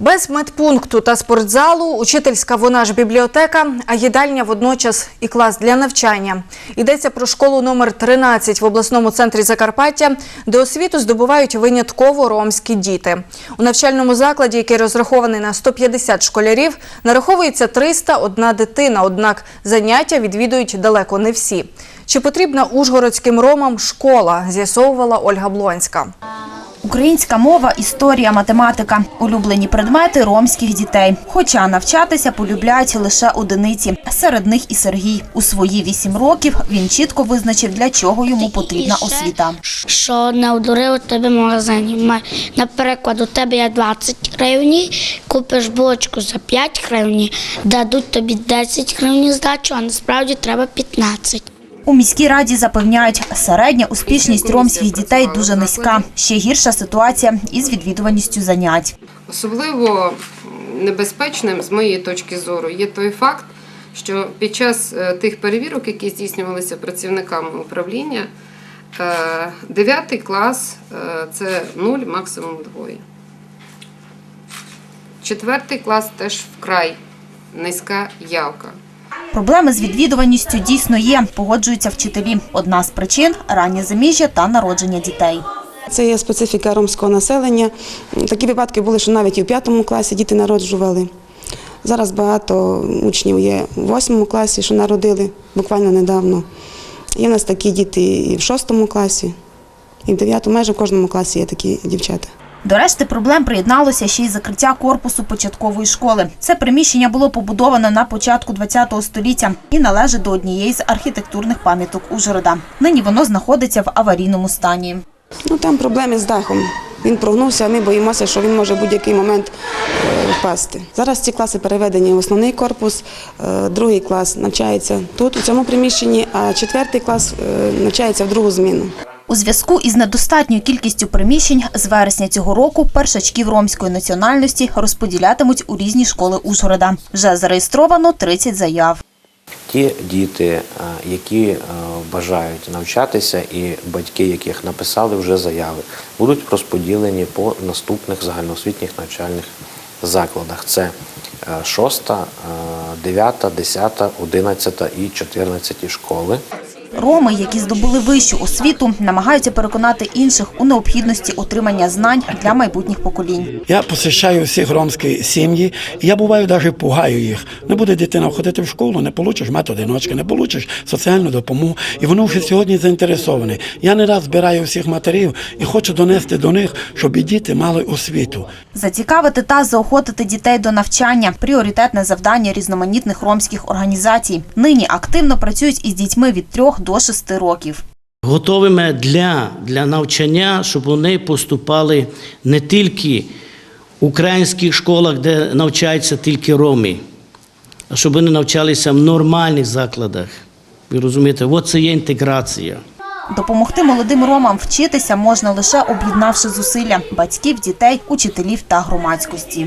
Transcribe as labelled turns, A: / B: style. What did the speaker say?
A: Без медпункту та спортзалу, учительська вона ж бібліотека, а їдальня водночас і клас для навчання. Йдеться про школу номер 13 в обласному центрі Закарпаття, де освіту здобувають винятково ромські діти. У навчальному закладі, який розрахований на 150 школярів, нараховується 301 дитина, однак заняття відвідують далеко не всі. Чи потрібна ужгородським ромам школа, з'ясовувала Ольга Блонська.
B: Українська мова, історія, математика – улюблені предмети ромських дітей. Хоча навчатися полюбляють лише одиниці. Серед них і Сергій. У свої вісім років він чітко визначив, для чого йому потрібна освіта.
C: Що не одурив тебе магазині. Наприклад, у тебе є 20 гривень, купиш булочку за 5 гривень, дадуть тобі 10 гривень здачу, а насправді треба 15.
B: У міській раді запевняють, середня успішність ромських дітей дуже низька. Ще гірша ситуація із відвідуваністю занять.
D: Особливо небезпечним, з моєї точки зору, є той факт, що під час е, тих перевірок, які здійснювалися працівниками управління, 9 клас е, це 0, максимум двоє. Четвертий клас теж вкрай низька явка.
B: Проблеми з відвідуваністю дійсно є, погоджуються вчителі. Одна з причин – раннє заміжжя та народження дітей.
E: Це є специфіка ромського населення. Такі випадки були, що навіть і в п'ятому класі діти народжували. Зараз багато учнів є в восьмому класі, що народили буквально недавно. Є в нас такі діти і в шостому класі, і в дев'ятому, майже в кожному класі є такі дівчата.
B: До решти проблем приєдналося ще й закриття корпусу початкової школи. Це приміщення було побудовано на початку ХХ століття і належить до однієї з архітектурних пам'яток Ужгорода. Нині воно знаходиться в аварійному стані.
E: Ну там проблеми з дахом. Він прогнувся, а ми боїмося, що він може будь-який момент е, впасти. Зараз ці класи переведені в основний корпус, е, другий клас навчається тут, у цьому приміщенні, а четвертий клас е, навчається в другу зміну.
B: У зв'язку із недостатньою кількістю приміщень з вересня цього року першачків ромської національності розподілятимуть у різні школи Ужгорода. Вже зареєстровано 30 заяв.
F: Ті діти, е, які е, бажають навчатися, і батьки, яких написали вже заяви, будуть розподілені по наступних загальноосвітніх навчальних закладах. Це 6, 9, 10, 11 і 14 школи.
B: Роми, які здобули вищу освіту, намагаються переконати інших у необхідності отримання знань для майбутніх поколінь.
G: Я посещаю всіх ромські сім'ї, і я буваю навіть пугаю їх. Не буде дитина ходити в школу, не получиш методиночки, не получиш соціальну допомогу. І вони вже сьогодні заінтересовані. Я не раз збираю всіх матерів і хочу донести до них, щоб і діти мали освіту.
B: Зацікавити та заохотити дітей до навчання пріоритетне завдання різноманітних ромських організацій. Нині активно працюють із дітьми від 3 до 6 років.
H: готовими для, для навчання, щоб вони поступали не тільки в українських школах, де навчаються тільки роми, а щоб вони навчалися в нормальних закладах. Ви розумієте, от це є інтеграція.
B: Допомогти молодим ромам вчитися можна лише об'єднавши зусилля батьків, дітей, учителів та громадськості.